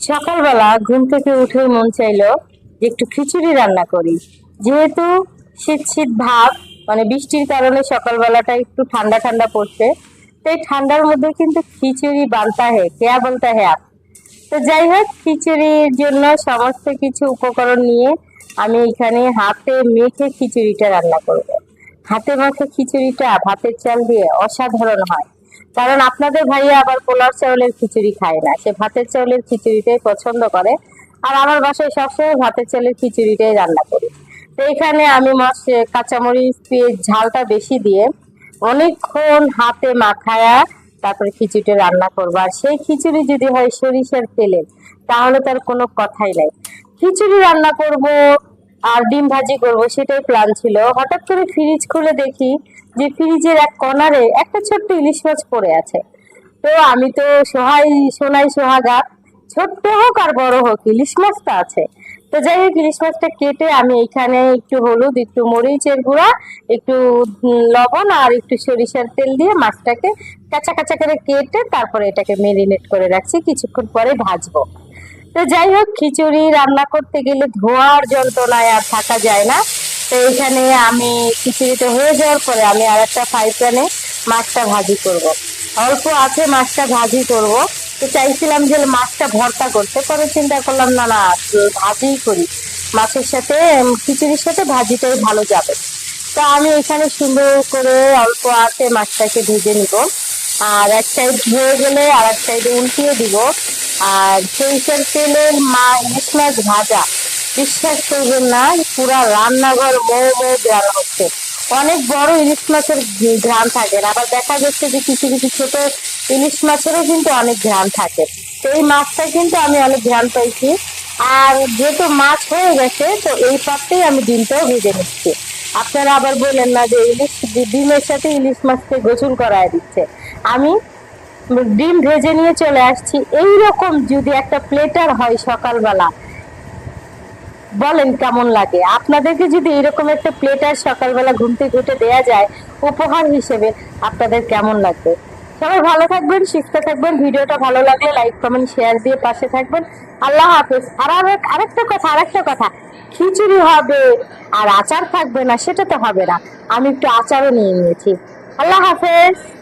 সকালবেলা ঘুম থেকে উঠে মন চাইলো যে একটু খিচুড়ি রান্না করি। যেহেতু শীত শীত ভাব মানে বৃষ্টির কারণে সকালবেলাটা একটু ঠান্ডা ঠান্ডা পড়ছে তো এই ঠান্ডার মধ্যে কিন্তু খিচুড়ি বানতা হে, কেয়া বলতা হে আপ। তো যাই হোক, খিচুড়ির জন্য সমস্ত কিছু উপকরণ নিয়ে আমি এখানে হাতে মেখে খিচুড়িটা রান্না করব। হাতে মাখে খিচুড়িটা ভাতের চাল দিয়ে অসাধারণ হয়। কারণ আপনাদের ভাইয়া আবার পোলার চাউলের খিচুড়ি খায় না। সে ভাতের চাউলের খিচুড়িটাই পছন্দ করে আর আমার বাসায় সবসময় ভাতের চাউলের খিচুড়িটাই রান্না করি। তো এখানে আমি মাছ কাঁচামরিচ, পেঁয়াজ, ঝালটা বেশি দিয়ে অনেকক্ষণ হাতে মাখায়া তারপরে খিচুড়িটা রান্না করব। আর সেই খিচুড়ি যদি হয় সরিষার তেলের তাহলে তার কোনো কথাই নাই। খিচুড়ি রান্না করব আর ডিম ভাজি করব সেটাই প্ল্যান ছিল। হঠাৎ করে ফ্রিজ খুলে দেখি যে ফ্রিজের এক কর্নারে একটা ছোট্ট ইলিশ মাছ পড়ে আছে। তো আমি তো সোহাই, সোনাই, সোহাগা, ছোট্ট হোক আর বড় হোক, ইলিশ মাছটা আছে। তো যাই হোক, ইলিশ মাছটা কেটে আমি এখানে একটু হলুদ, একটু মরিচের গুঁড়া, একটু লবণ আর একটু সরিষার তেল দিয়ে মাছটাকে কাঁচা কাঁচা করে কেটে তারপরে এটাকে মেরিনেট করে রাখছি। কিছুক্ষণ পরে ভাজবো। তো যাই হোক, খিচুড়ি রান্না করতে গেলে ধোয়ার যন্ত্রণায় আর থাকা যায় না। তো এখানে আমি খিচুড়িটা হয়ে যাওয়ার পরে আমি আর একটা ফ্রাই প্যানে মাছটা ভাজি করব। অল্প আছে মাছটা ভাজি করব। তো চাইছিলাম যে মাছটা ভর্তা করতে, পরে চিন্তা করলাম, না না, ভাজিই করি। মাছের সাথে খিচুড়ির সাথে ভাজিটাই ভালো যাবে। তো আমি এখানে সুন্দর করে অল্প আছে মাছটাকে ভেজে নিব। আর এক সাইড হয়ে গেলে আর এক সাইডে উল্টিয়ে দিব। আর সরিষার তেলের মা মাছ ভাজা। বিশ্বাস করবেন না, পুরা রান্নাঘর মৌ মৌ গ্রান হচ্ছে। অনেক বড় ইলিশ মাছের ঘ্রাণ থাকে। আবার দেখা যাচ্ছে যে কিছু কিছু ছোট ইলিশ মাছেরও কিন্তু অনেক ঘ্রাণ থাকে। তো এই মাছটা কিন্তু আমি অনেক ঘ্রাণ পাইছি। আর যেহেতু মাছ হয়ে গেছে, তো এই পাত্রেই আমি ডিমটাও ভেজে নিচ্ছি। আপনারা আবার বললেন না যে ইলিশ, ডিমের সাথে ইলিশ মাছকে গোসল করায় দিচ্ছে। আমি ডিম ভেজে নিয়ে চলে আসছি। এই রকম যদি একটা প্লেটার হয় সকালবেলা, বলেন কেমন লাগে? আপনাদেরকে যদি এরকম একটা প্লেটার সকালবেলা ঘুম থেকে উঠে দেওয়া যায়, উপহার হিসেবে আপনাদের কেমন লাগবে? সবাই ভালো থাকবেন, সুস্থ থাকবেন, ভিডিওটা ভালো লাগলে লাইক কমেন্ট শেয়ার দিয়ে পাশে থাকবেন। আল্লাহ হাফেজ। আর আরেক- আরেকটা কথা আরেকটা কথা, খিচুড়ি হবে আর আচার থাকবে না, সেটা তো হবে না। আমি একটু আচারও নিয়ে নিয়েছি। আল্লাহ হাফেজ।